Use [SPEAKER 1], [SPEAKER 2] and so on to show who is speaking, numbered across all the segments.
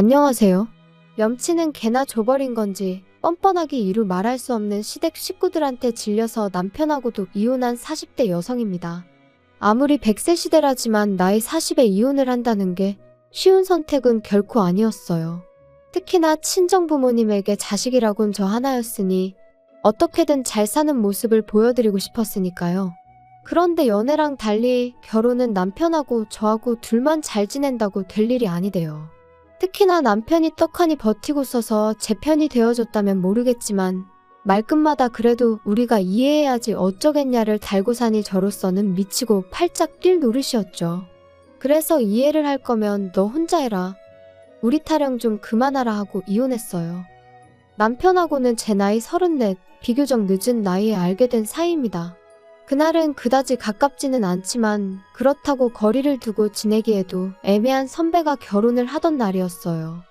[SPEAKER 1] 안녕하세요. 염치는 개나 줘버린 건지 뻔뻔하게 이루 말할 수 없는 시댁 식구들한테 질려서 남편하고도 이혼한 40대 여성입니다. 아무리 100세 시대라지만 나이 40에 이혼을 한다는 게 쉬운 선택은 결코 아니었어요. 특히나 친정 부모님에게 자식이라곤 저 하나였으니 어떻게든 잘 사는 모습을 보여드리고 싶었으니까요. 그런데 연애랑 달리 결혼은 남편하고 저하고 둘만 잘 지낸다고 될 일이 아니대요. 특히나 남편이 떡하니 버티고 써서 제 편이 되어줬다면 모르겠지만 말끝마다 그래도 우리가 이해해야지 어쩌겠냐를 달고 사니 저로서는 미치고 팔짝 뛸 노릇이었죠. 그래서 이해를 할 거면 너 혼자 해라. 우리 타령 좀 그만하라 하고 이혼했어요. 남편하고는 제 나이 34, 비교적 늦은 나이에 알게 된 사이입니다. 그날은 그다지 가깝지는 않지만 그렇다고 거리를 두고 지내기에도 애매한 선배가 결혼을 하던 날이었어요.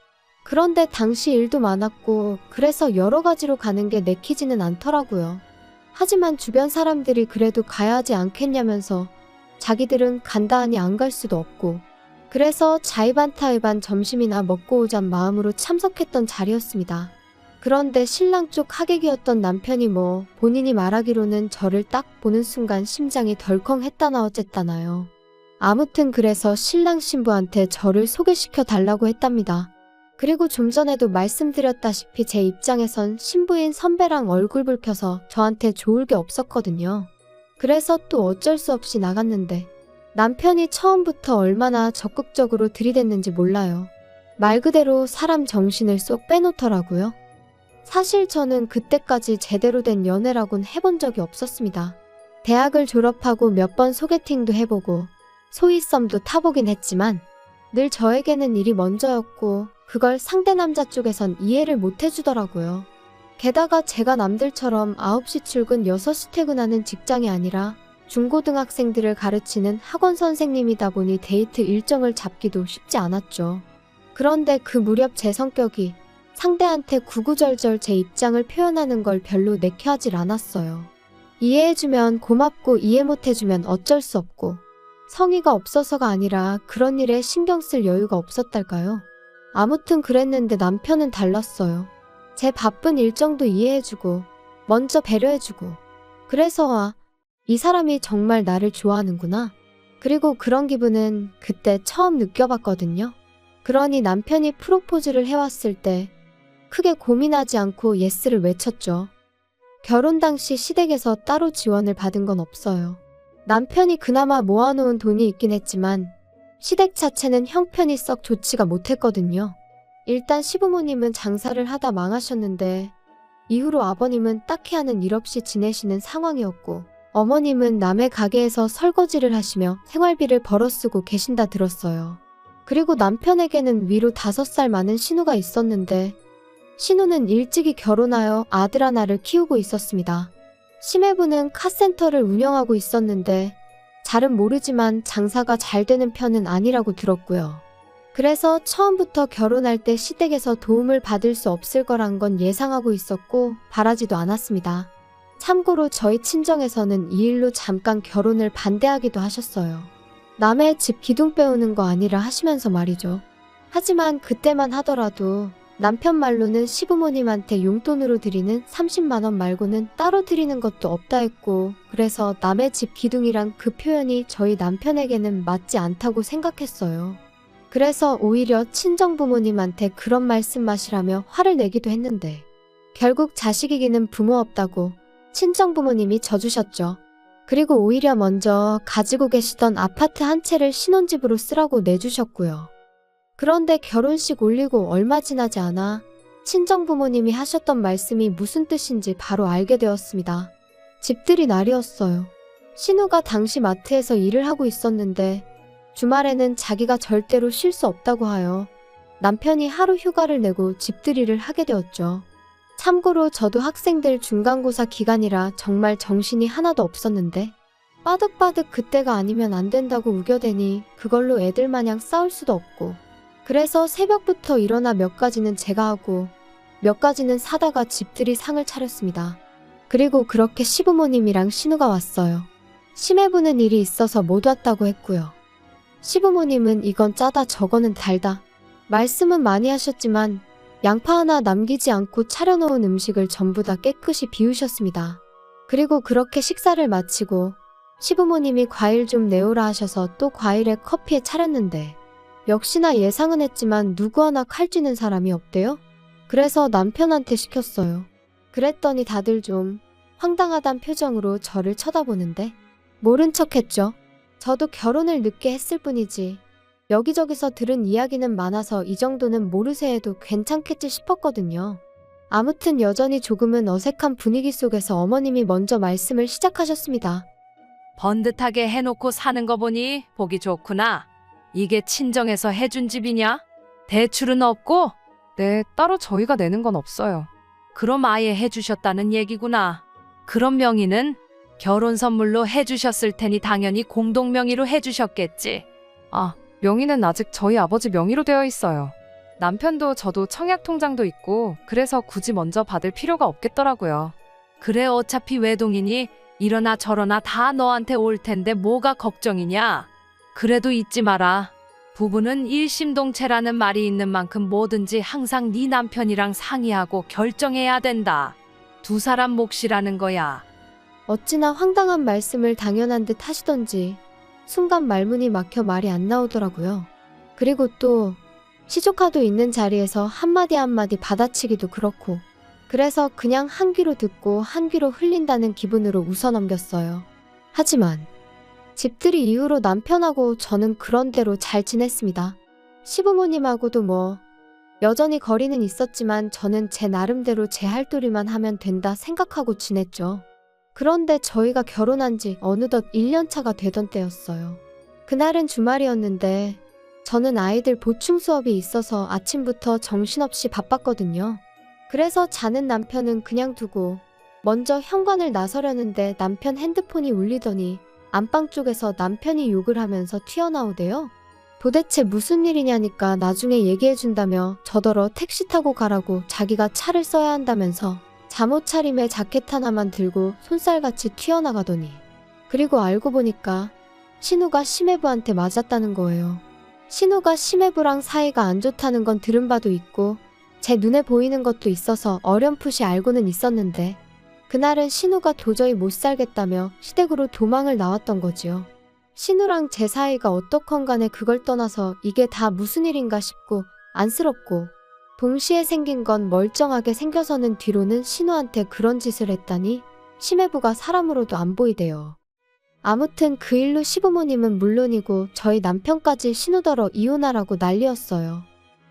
[SPEAKER 1] 그런데 당시 일도 많았고 그래서 여러 가지로 가는 게 내키지는 않더라고요. 하지만 주변 사람들이 그래도 가야 하지 않겠냐면서 자기들은 간다 하니 안 갈 수도 없고 그래서 자의반타의반 점심이나 먹고 오잔 마음으로 참석했던 자리였습니다. 그런데 신랑 쪽 하객이었던 남편이 뭐 본인이 말하기로는 저를 딱 보는 순간 심장이 덜컹 했다나 어쨌다나요. 아무튼 그래서 신랑 신부한테 저를 소개시켜 달라고 했답니다. 그리고 좀 전에도 말씀드렸다시피 제 입장에선 신부인 선배랑 얼굴 붉혀서 저한테 좋을 게 없었거든요. 그래서 또 어쩔 수 없이 나갔는데 남편이 처음부터 얼마나 적극적으로 들이댔는지 몰라요. 말 그대로 사람 정신을 쏙 빼놓더라고요. 사실 저는 그때까지 제대로 된 연애라곤 해본 적이 없었습니다. 대학을 졸업하고 몇 번 소개팅도 해보고 소위 썸도 타보긴 했지만 늘 저에게는 일이 먼저였고 그걸 상대 남자 쪽에선 이해를 못 해주더라고요. 게다가 제가 남들처럼 9시 출근 6시 퇴근하는 직장이 아니라 중고등학생들을 가르치는 학원 선생님이다 보니 데이트 일정을 잡기도 쉽지 않았죠. 그런데 그 무렵 제 성격이 상대한테 구구절절 제 입장을 표현하는 걸 별로 내켜하질 않았어요. 이해해주면 고맙고 이해 못해주면 어쩔 수 없고 성의가 없어서가 아니라 그런 일에 신경 쓸 여유가 없었달까요? 아무튼 그랬는데 남편은 달랐어요. 제 바쁜 일정도 이해해주고 먼저 배려해주고 그래서 아, 이 사람이 정말 나를 좋아하는구나. 그리고 그런 기분은 그때 처음 느껴봤거든요. 그러니 남편이 프로포즈를 해왔을 때 크게 고민하지 않고 예스를 외쳤죠. 결혼 당시 시댁에서 따로 지원을 받은 건 없어요. 남편이 그나마 모아놓은 돈이 있긴 했지만 시댁 자체는 형편이 썩 좋지가 못했거든요. 일단 시부모님은 장사를 하다 망하셨는데 이후로 아버님은 딱히 하는 일 없이 지내시는 상황이었고 어머님은 남의 가게에서 설거지를 하시며 생활비를 벌어 쓰고 계신다 들었어요. 그리고 남편에게는 위로 다섯 살 많은 신우가 있었는데 신우는 일찍이 결혼하여 아들 하나를 키우고 있었습니다. 심해부는 카센터를 운영하고 있었는데 잘은 모르지만 장사가 잘 되는 편은 아니라고 들었고요. 그래서 처음부터 결혼할 때 시댁에서 도움을 받을 수 없을 거란 건 예상하고 있었고 바라지도 않았습니다. 참고로 저희 친정에서는 이 일로 잠깐 결혼을 반대하기도 하셨어요. 남의 집 기둥 빼오는 거 아니라 하시면서 말이죠. 하지만 그때만 하더라도 남편 말로는 시부모님한테 용돈으로 드리는 30만원 말고는 따로 드리는 것도 없다 했고, 그래서 남의 집 기둥이란 그 표현이 저희 남편에게는 맞지 않다고 생각했어요. 그래서 오히려 친정부모님한테 그런 말씀 마시라며 화를 내기도 했는데, 결국 자식 이기는 부모 없다고 친정부모님이 져주셨죠. 그리고 오히려 먼저 가지고 계시던 아파트 한 채를 신혼집으로 쓰라고 내주셨고요. 그런데 결혼식 올리고 얼마 지나지 않아 친정 부모님이 하셨던 말씀이 무슨 뜻인지 바로 알게 되었습니다. 집들이 날이었어요. 신우가 당시 마트에서 일을 하고 있었는데 주말에는 자기가 절대로 쉴 수 없다고 하여 남편이 하루 휴가를 내고 집들이를 하게 되었죠. 참고로 저도 학생들 중간고사 기간이라 정말 정신이 하나도 없었는데 빠득빠득 그때가 아니면 안 된다고 우겨대니 그걸로 애들 마냥 싸울 수도 없고 그래서 새벽부터 일어나 몇 가지는 제가 하고 몇 가지는 사다가 집들이 상을 차렸습니다. 그리고 그렇게 시부모님이랑 신우가 왔어요. 심해부는 일이 있어서 못 왔다고 했고요. 시부모님은 이건 짜다 저거는 달다. 말씀은 많이 하셨지만 양파 하나 남기지 않고 차려놓은 음식을 전부 다 깨끗이 비우셨습니다. 그리고 그렇게 식사를 마치고 시부모님이 과일 좀 내오라 하셔서 또 과일에 커피에 차렸는데 역시나 예상은 했지만 누구 하나 칼 쥐는 사람이 없대요. 그래서 남편한테 시켰어요. 그랬더니 다들 좀 황당하단 표정으로 저를 쳐다보는데 모른 척 했죠. 저도 결혼을 늦게 했을 뿐이지 여기저기서 들은 이야기는 많아서 이 정도는 모르쇠 해도 괜찮겠지 싶었거든요. 아무튼 여전히 조금은 어색한 분위기 속에서 어머님이 먼저 말씀을 시작하셨습니다.
[SPEAKER 2] 번듯하게 해놓고 사는 거 보니 보기 좋구나. 이게 친정에서 해준 집이냐? 대출은 없고?
[SPEAKER 3] 네, 따로 저희가 내는 건 없어요.
[SPEAKER 2] 그럼 아예 해주셨다는 얘기구나. 그럼 명의는 결혼 선물로 해주셨을 테니 당연히 공동 명의로 해주셨겠지.
[SPEAKER 3] 아, 명의는 아직 저희 아버지 명의로 되어 있어요. 남편도 저도 청약 통장도 있고 그래서 굳이 먼저 받을 필요가 없겠더라고요.
[SPEAKER 2] 그래 어차피 외동이니 이러나 저러나 다 너한테 올 텐데 뭐가 걱정이냐? 그래도 잊지 마라. 부부는 일심동체라는 말이 있는 만큼 뭐든지 항상 네 남편이랑 상의하고 결정해야 된다. 두 사람 몫이라는 거야.
[SPEAKER 1] 어찌나 황당한 말씀을 당연한 듯 하시던지 순간 말문이 막혀 말이 안 나오더라고요. 그리고 또 시조카도 있는 자리에서 한마디 한마디 받아치기도 그렇고 그래서 그냥 한 귀로 듣고 한 귀로 흘린다는 기분으로 웃어 넘겼어요. 하지만 집들이 이후로 남편하고 저는 그런대로 잘 지냈습니다. 시부모님하고도 뭐 여전히 거리는 있었지만 저는 제 나름대로 제 할도리만 하면 된다 생각하고 지냈죠. 그런데 저희가 결혼한 지 어느덧 1년 차가 되던 때였어요. 그날은 주말이었는데 저는 아이들 보충 수업이 있어서 아침부터 정신없이 바빴거든요. 그래서 자는 남편은 그냥 두고 먼저 현관을 나서려는데 남편 핸드폰이 울리더니 안방 쪽에서 남편이 욕을 하면서 튀어나오대요. 도대체 무슨 일이냐니까 나중에 얘기해준다며 저더러 택시 타고 가라고 자기가 차를 써야 한다면서 잠옷 차림에 자켓 하나만 들고 손살같이 튀어나가더니 그리고 알고 보니까 신우가 심해부한테 맞았다는 거예요. 신우가 심해부랑 사이가 안 좋다는 건 들은 바도 있고 제 눈에 보이는 것도 있어서 어렴풋이 알고는 있었는데 그날은 신우가 도저히 못 살겠다며 시댁으로 도망을 나왔던 거지요. 신우랑 제 사이가 어떻건 간에 그걸 떠나서 이게 다 무슨 일인가 싶고 안쓰럽고 동시에 생긴 건 멀쩡하게 생겨서는 뒤로는 신우한테 그런 짓을 했다니 심해부가 사람으로도 안 보이대요. 아무튼 그 일로 시부모님은 물론이고 저희 남편까지 신우더러 이혼하라고 난리였어요.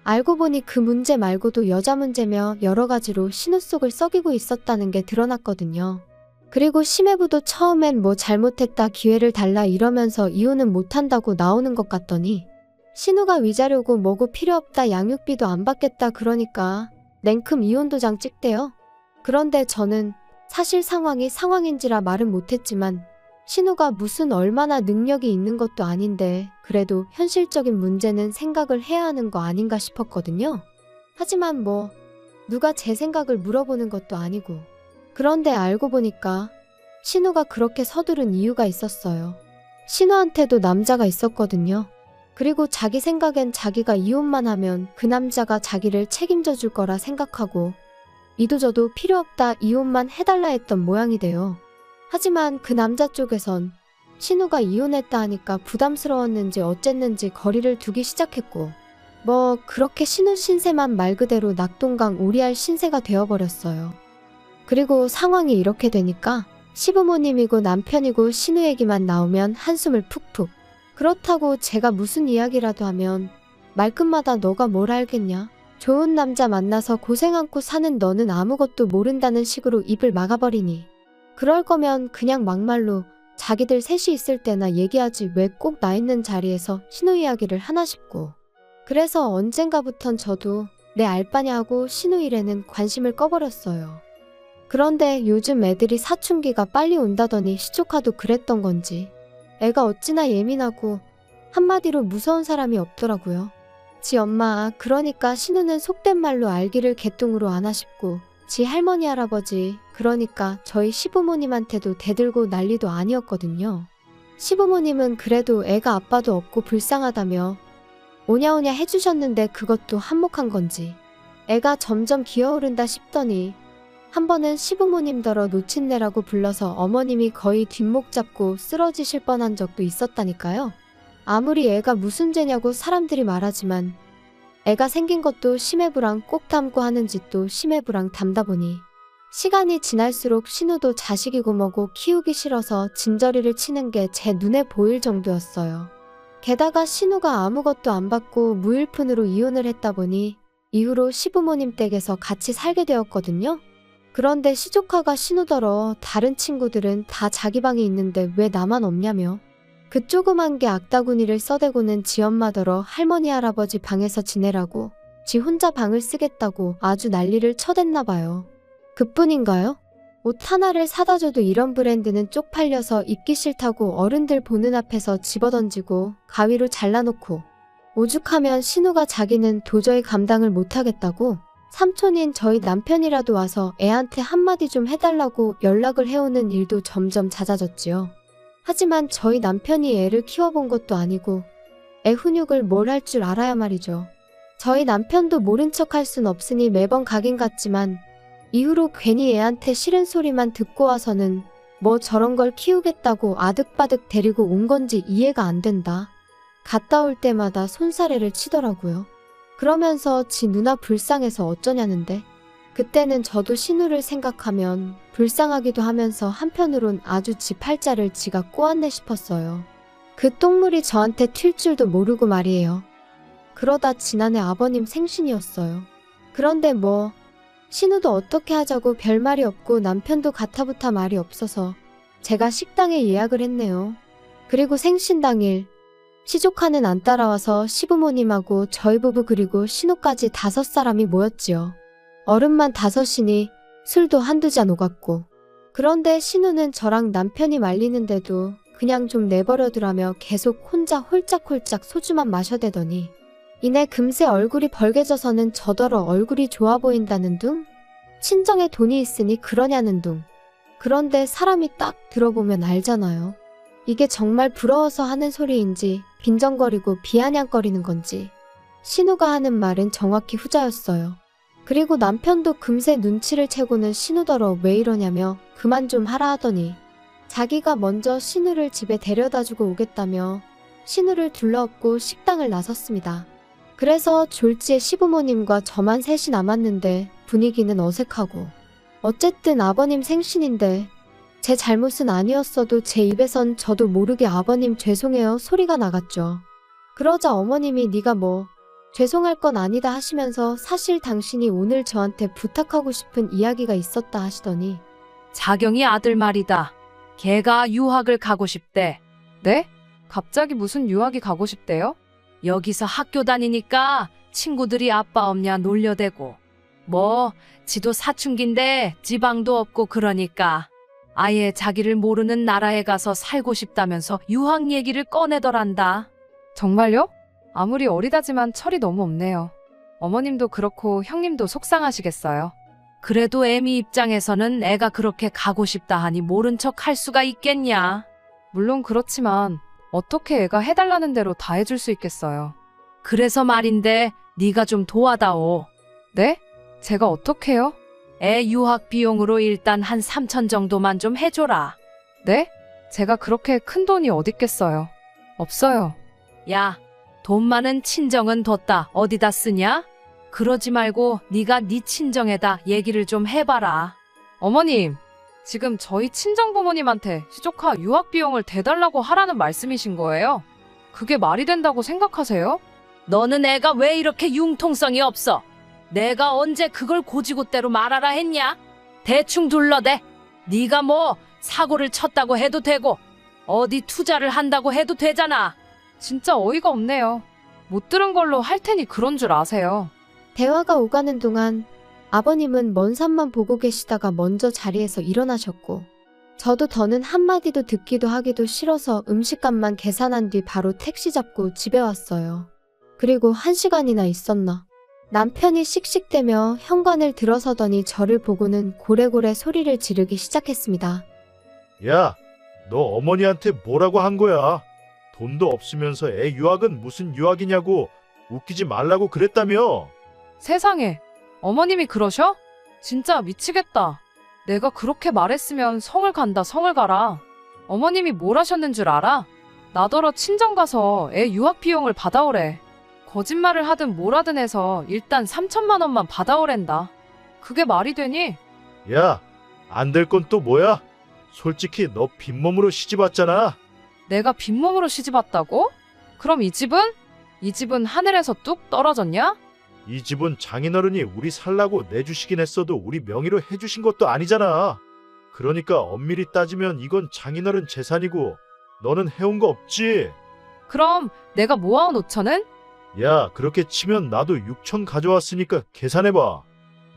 [SPEAKER 1] 알고 보니 그 문제 말고도 여자 문제며 여러 가지로 신우 속을 썩이고 있었다는 게 드러났거든요. 그리고 심해부도 처음엔 뭐 잘못했다 기회를 달라 이러면서 이혼은 못한다고 나오는 것 같더니 신우가 위자료고 뭐고 필요 없다 양육비도 안 받겠다 그러니까 냉큼 이혼 도장 찍대요. 그런데 저는 사실 상황이 상황인지라 말은 못했지만 신우가 무슨 얼마나 능력이 있는 것도 아닌데 그래도 현실적인 문제는 생각을 해야 하는 거 아닌가 싶었거든요. 하지만 뭐 누가 제 생각을 물어보는 것도 아니고 그런데 알고 보니까 신우가 그렇게 서두른 이유가 있었어요. 신우한테도 남자가 있었거든요. 그리고 자기 생각엔 자기가 이혼만 하면 그 남자가 자기를 책임져 줄 거라 생각하고 이도저도 필요 없다 이혼만 해달라 했던 모양이 돼요. 하지만 그 남자 쪽에선 신우가 이혼했다 하니까 부담스러웠는지 어쨌는지 거리를 두기 시작했고 뭐 그렇게 신우 신세만 말 그대로 낙동강 오리알 신세가 되어버렸어요. 그리고 상황이 이렇게 되니까 시부모님이고 남편이고 신우 얘기만 나오면 한숨을 푹푹. 그렇다고 제가 무슨 이야기라도 하면 말끝마다 너가 뭘 알겠냐? 좋은 남자 만나서 고생 않고 사는 너는 아무것도 모른다는 식으로 입을 막아버리니. 그럴 거면 그냥 막말로 자기들 셋이 있을 때나 얘기하지 왜 꼭 나 있는 자리에서 신우 이야기를 하나 싶고. 그래서 언젠가부턴 저도 내 알바냐 하고 신우 일에는 관심을 꺼버렸어요. 그런데 요즘 애들이 사춘기가 빨리 온다더니 시조카도 그랬던 건지 애가 어찌나 예민하고 한마디로 무서운 사람이 없더라고요. 지 엄마 그러니까 신우는 속된 말로 알기를 개똥으로 아나 싶고 지 할머니 할아버지 그러니까 저희 시부모님한테도 대들고 난리도 아니었거든요. 시부모님은 그래도 애가 아빠도 없고 불쌍하다며 오냐오냐 해주셨는데 그것도 한몫한 건지. 애가 점점 기어오른다 싶더니 한 번은 시부모님더러 놓친내라고 불러서 어머님이 거의 뒷목 잡고 쓰러지실 뻔한 적도 있었다니까요. 아무리 애가 무슨 죄냐고 사람들이 말하지만 애가 생긴 것도 심해부랑 꼭 담고 하는 짓도 심해부랑 담다 보니 시간이 지날수록 신우도 자식이고 뭐고 키우기 싫어서 진저리를 치는 게 제 눈에 보일 정도였어요. 게다가 신우가 아무것도 안 받고 무일푼으로 이혼을 했다 보니 이후로 시부모님 댁에서 같이 살게 되었거든요. 그런데 시조카가 신우더러 다른 친구들은 다 자기 방에 있는데 왜 나만 없냐며. 그 조그만 게 악다구니를 써대고는 지 엄마더러 할머니 할아버지 방에서 지내라고 지 혼자 방을 쓰겠다고 아주 난리를 쳐댔나 봐요. 그뿐인가요? 옷 하나를 사다 줘도 이런 브랜드는 쪽팔려서 입기 싫다고 어른들 보는 앞에서 집어던지고 가위로 잘라놓고 오죽하면 신우가 자기는 도저히 감당을 못하겠다고 삼촌인 저희 남편이라도 와서 애한테 한마디 좀 해달라고 연락을 해오는 일도 점점 잦아졌지요. 하지만 저희 남편이 애를 키워본 것도 아니고 애 훈육을 뭘 할 줄 알아야 말이죠. 저희 남편도 모른 척 할 순 없으니 매번 가긴 갔지만 이후로 괜히 애한테 싫은 소리만 듣고 와서는 뭐 저런 걸 키우겠다고 아득바득 데리고 온 건지 이해가 안 된다. 갔다 올 때마다 손사래를 치더라고요. 그러면서 지 누나 불쌍해서 어쩌냐는데 그때는 저도 신우를 생각하면 불쌍하기도 하면서 한편으론 아주 지 팔자를 지가 꼬았네 싶었어요. 그 똥물이 저한테 튈 줄도 모르고 말이에요. 그러다 지난해 아버님 생신이었어요. 그런데 뭐 신우도 어떻게 하자고 별말이 없고 남편도 가타부타 말이 없어서 제가 식당에 예약을 했네요. 그리고 생신 당일 시조카는 안 따라와서 시부모님하고 저희 부부 그리고 신우까지 다섯 사람이 모였지요. 어른만 다섯이니 술도 한두 잔 오갔고. 그런데 신우는 저랑 남편이 말리는데도 그냥 좀 내버려두라며 계속 혼자 홀짝홀짝 소주만 마셔대더니 이내 금세 얼굴이 벌개져서는 저더러 얼굴이 좋아 보인다는 둥? 친정에 돈이 있으니 그러냐는 둥. 그런데 사람이 딱 들어보면 알잖아요. 이게 정말 부러워서 하는 소리인지 빈정거리고 비아냥거리는 건지. 신우가 하는 말은 정확히 후자였어요. 그리고 남편도 금세 눈치를 채고는 신우더러 왜 이러냐며 그만 좀 하라 하더니 자기가 먼저 신우를 집에 데려다 주고 오겠다며 신우를 둘러엎고 식당을 나섰습니다. 그래서 졸지에 시부모님과 저만 셋이 남았는데 분위기는 어색하고 어쨌든 아버님 생신인데 제 잘못은 아니었어도 제 입에선 저도 모르게 아버님 죄송해요 소리가 나갔죠. 그러자 어머님이 네가 뭐 죄송할 건 아니다 하시면서 사실 당신이 오늘 저한테 부탁하고 싶은 이야기가 있었다 하시더니
[SPEAKER 2] 자경이 아들 말이다. 걔가 유학을 가고 싶대.
[SPEAKER 3] 네? 갑자기 무슨 유학이 가고 싶대요?
[SPEAKER 2] 여기서 학교 다니니까 친구들이 아빠 없냐 놀려대고. 뭐, 지도 사춘기인데 지방도 없고 그러니까. 아예 자기를 모르는 나라에 가서 살고 싶다면서 유학 얘기를 꺼내더란다.
[SPEAKER 3] 정말요? 아무리 어리다지만 철이 너무 없네요. 어머님도 그렇고 형님도 속상하시겠어요.
[SPEAKER 2] 그래도 애미 입장에서는 애가 그렇게 가고 싶다 하니 모른 척 할 수가 있겠냐.
[SPEAKER 3] 물론 그렇지만 어떻게 애가 해달라는 대로 다 해줄 수 있겠어요.
[SPEAKER 2] 그래서 말인데 네가 좀 도와다오.
[SPEAKER 3] 네? 제가 어떻게요?
[SPEAKER 2] 애 유학 비용으로 일단 한 3천 정도만 좀 해줘라.
[SPEAKER 3] 네? 제가 그렇게 큰 돈이 어딨겠어요. 없어요.
[SPEAKER 2] 야, 돈 많은 친정은 뒀다 어디다 쓰냐? 그러지 말고 네가 네 친정에다 얘기를 좀 해봐라.
[SPEAKER 3] 어머님, 지금 저희 친정 부모님한테 시조카 유학 비용을 대달라고 하라는 말씀이신 거예요? 그게 말이 된다고 생각하세요?
[SPEAKER 2] 너는 애가 왜 이렇게 융통성이 없어? 내가 언제 그걸 고지고대로 말하라 했냐? 대충 둘러대. 네가 뭐 사고를 쳤다고 해도 되고 어디 투자를 한다고 해도 되잖아.
[SPEAKER 3] 진짜 어이가 없네요. 못 들은 걸로 할 테니 그런 줄 아세요.
[SPEAKER 1] 대화가 오가는 동안 아버님은 먼 산만 보고 계시다가 먼저 자리에서 일어나셨고 저도 더는 한마디도 듣기도 하기도 싫어서 음식값만 계산한 뒤 바로 택시 잡고 집에 왔어요. 그리고 한 시간이나 있었나. 남편이 씩씩대며 현관을 들어서더니 저를 보고는 고래고래 소리를 지르기 시작했습니다.
[SPEAKER 4] 야, 너 어머니한테 뭐라고 한 거야? 돈도 없으면서 애 유학은 무슨 유학이냐고 웃기지 말라고 그랬다며.
[SPEAKER 3] 세상에, 어머님이 그러셔? 진짜 미치겠다. 내가 그렇게 말했으면 성을 간다, 성을 가라. 어머님이 뭘 하셨는 줄 알아? 나더러 친정 가서 애 유학 비용을 받아오래. 거짓말을 하든 뭘 하든 해서 일단 3천만 원만 받아오랜다. 그게 말이 되니?
[SPEAKER 4] 야, 안 될 건 또 뭐야? 솔직히 너 빈몸으로 시집 왔잖아.
[SPEAKER 3] 내가 빈몸으로 시집 왔다고? 그럼 이 집은? 이 집은 하늘에서 뚝 떨어졌냐?
[SPEAKER 4] 이 집은 장인어른이 우리 살라고 내주시긴 했어도 우리 명의로 해주신 것도 아니잖아. 그러니까 엄밀히 따지면 이건 장인어른 재산이고 너는 해온 거 없지.
[SPEAKER 3] 그럼 내가 모아온 5천은?
[SPEAKER 4] 야, 그렇게 치면 나도 6천 가져왔으니까 계산해봐.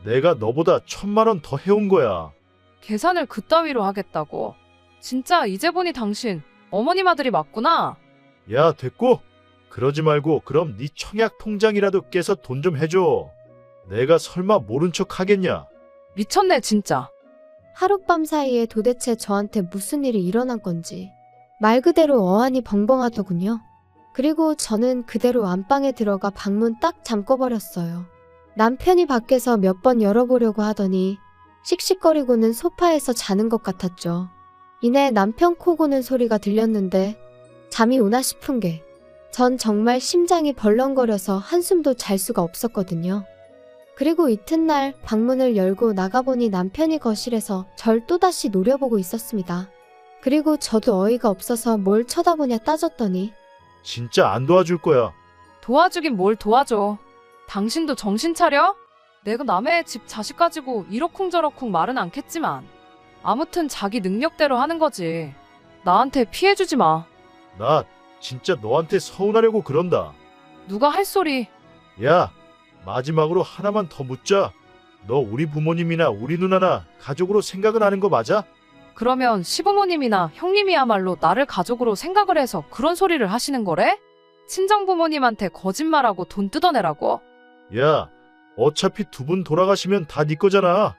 [SPEAKER 4] 내가 너보다 천만 원 더 해온 거야.
[SPEAKER 3] 계산을 그따위로 하겠다고. 진짜 이제 보니 당신 어머님 아들이 맞구나.
[SPEAKER 4] 야, 됐고. 그러지 말고 그럼 네 청약 통장이라도 깨서 돈 좀 해줘. 내가 설마 모른 척 하겠냐?
[SPEAKER 3] 미쳤네 진짜.
[SPEAKER 1] 하룻밤 사이에 도대체 저한테 무슨 일이 일어난 건지 말 그대로 어안이 벙벙하더군요. 그리고 저는 그대로 안방에 들어가 방문 딱 잠궈 버렸어요. 남편이 밖에서 몇 번 열어보려고 하더니 씩씩거리고는 소파에서 자는 것 같았죠. 이내 남편 코 고는 소리가 들렸는데 잠이 오나 싶은 게 전 정말 심장이 벌렁거려서 한숨도 잘 수가 없었거든요. 그리고 이튿날 방문을 열고 나가보니 남편이 거실에서 절 또다시 노려보고 있었습니다. 그리고 저도 어이가 없어서 뭘 쳐다보냐 따졌더니
[SPEAKER 4] 진짜 안 도와줄 거야.
[SPEAKER 3] 도와주긴 뭘 도와줘. 당신도 정신 차려? 내가 남의 집 자식 가지고 이러쿵저러쿵 말은 않겠지만 아무튼 자기 능력대로 하는 거지. 나한테 피해주지 마.
[SPEAKER 4] 나 진짜 너한테 서운하려고 그런다.
[SPEAKER 3] 누가 할 소리.
[SPEAKER 4] 야, 마지막으로 하나만 더 묻자. 너 우리 부모님이나 우리 누나나 가족으로 생각은 하는 거 맞아?
[SPEAKER 3] 그러면 시부모님이나 형님이야말로 나를 가족으로 생각을 해서 그런 소리를 하시는 거래? 친정 부모님한테 거짓말하고 돈 뜯어내라고?
[SPEAKER 4] 야, 어차피 두 분 돌아가시면 다 네 거잖아.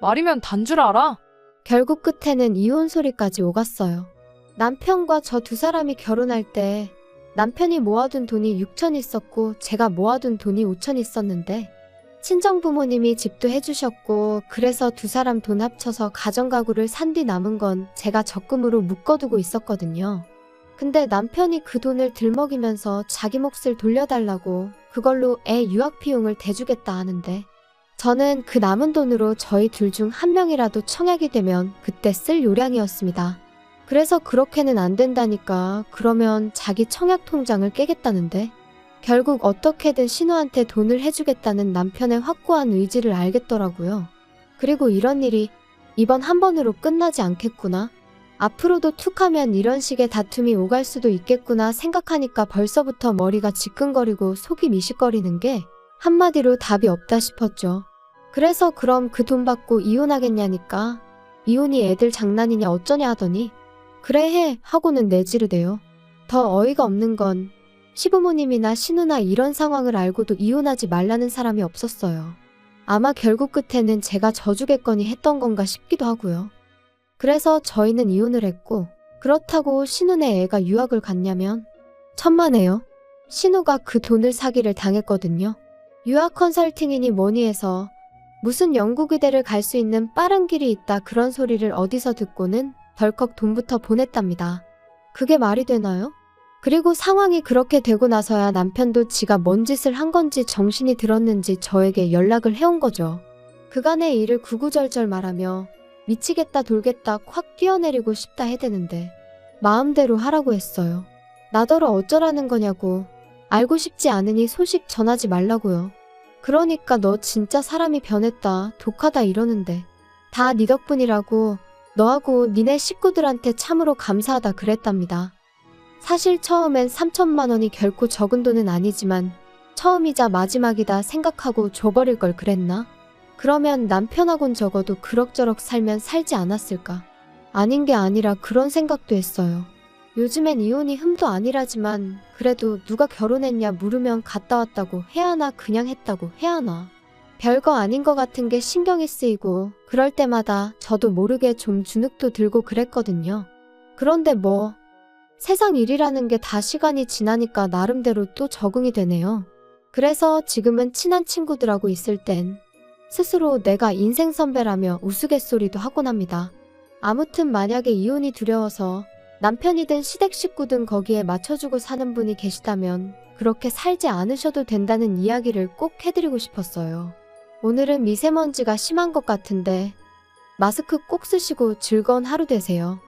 [SPEAKER 3] 말이면 단 줄 알아?
[SPEAKER 1] 결국 끝에는 이혼 소리까지 오갔어요. 남편과 저 두 사람이 결혼할 때 남편이 모아둔 돈이 6천 있었고 제가 모아둔 돈이 5천 있었는데 친정 부모님이 집도 해주셨고 그래서 두 사람 돈 합쳐서 가정가구를 산 뒤 남은 건 제가 적금으로 묶어두고 있었거든요. 근데 남편이 그 돈을 들먹이면서 자기 몫을 돌려달라고 그걸로 애 유학 비용을 대주겠다 하는데 저는 그 남은 돈으로 저희 둘 중 한 명이라도 청약이 되면 그때 쓸 요량이었습니다. 그래서 그렇게는 안 된다니까 그러면 자기 청약 통장을 깨겠다는데 결국 어떻게든 신우한테 돈을 해주겠다는 남편의 확고한 의지를 알겠더라고요. 그리고 이런 일이 이번 한 번으로 끝나지 않겠구나. 앞으로도 툭하면 이런 식의 다툼이 오갈 수도 있겠구나 생각하니까 벌써부터 머리가 지끈거리고 속이 미식거리는 게 한마디로 답이 없다 싶었죠. 그래서 그럼 그 돈 받고 이혼하겠냐니까. 이혼이 애들 장난이냐 어쩌냐 하더니 그래 해 하고는 내지르대요. 더 어이가 없는 건 시부모님이나 신우나 이런 상황을 알고도 이혼하지 말라는 사람이 없었어요. 아마 결국 끝에는 제가 저주겠거니 했던 건가 싶기도 하고요. 그래서 저희는 이혼을 했고 그렇다고 신우네 애가 유학을 갔냐면 천만에요. 신우가 그 돈을 사기를 당했거든요. 유학 컨설팅이니 뭐니 해서 무슨 영국 의대를 갈 수 있는 빠른 길이 있다 그런 소리를 어디서 듣고는 덜컥 돈부터 보냈답니다. 그게 말이 되나요? 그리고 상황이 그렇게 되고 나서야 남편도 지가 뭔 짓을 한 건지 정신이 들었는지 저에게 연락을 해온 거죠. 그간의 일을 구구절절 말하며 미치겠다 돌겠다 콱 뛰어내리고 싶다 해대는데 마음대로 하라고 했어요. 나더러 어쩌라는 거냐고 알고 싶지 않으니 소식 전하지 말라고요. 그러니까 너 진짜 사람이 변했다 독하다 이러는데 다 네 덕분이라고 너하고 니네 식구들한테 참으로 감사하다 그랬답니다. 사실 처음엔 3천만 원이 결코 적은 돈은 아니지만 처음이자 마지막이다 생각하고 줘버릴 걸 그랬나? 그러면 남편하곤 적어도 그럭저럭 살면 살지 않았을까? 아닌 게 아니라 그런 생각도 했어요. 요즘엔 이혼이 흠도 아니라지만 그래도 누가 결혼했냐 물으면 갔다 왔다고 해야 하나 그냥 했다고 해야 하나. 별거 아닌 것 같은 게 신경이 쓰이고 그럴 때마다 저도 모르게 좀 주눅도 들고 그랬거든요. 그런데 뭐 세상 일이라는 게 다 시간이 지나니까 나름대로 또 적응이 되네요. 그래서 지금은 친한 친구들하고 있을 땐 스스로 내가 인생 선배라며 우스갯소리도 하곤 합니다. 아무튼 만약에 이혼이 두려워서 남편이든 시댁 식구든 거기에 맞춰주고 사는 분이 계시다면 그렇게 살지 않으셔도 된다는 이야기를 꼭 해드리고 싶었어요. 오늘은 미세먼지가 심한 것 같은데 마스크 꼭 쓰시고 즐거운 하루 되세요.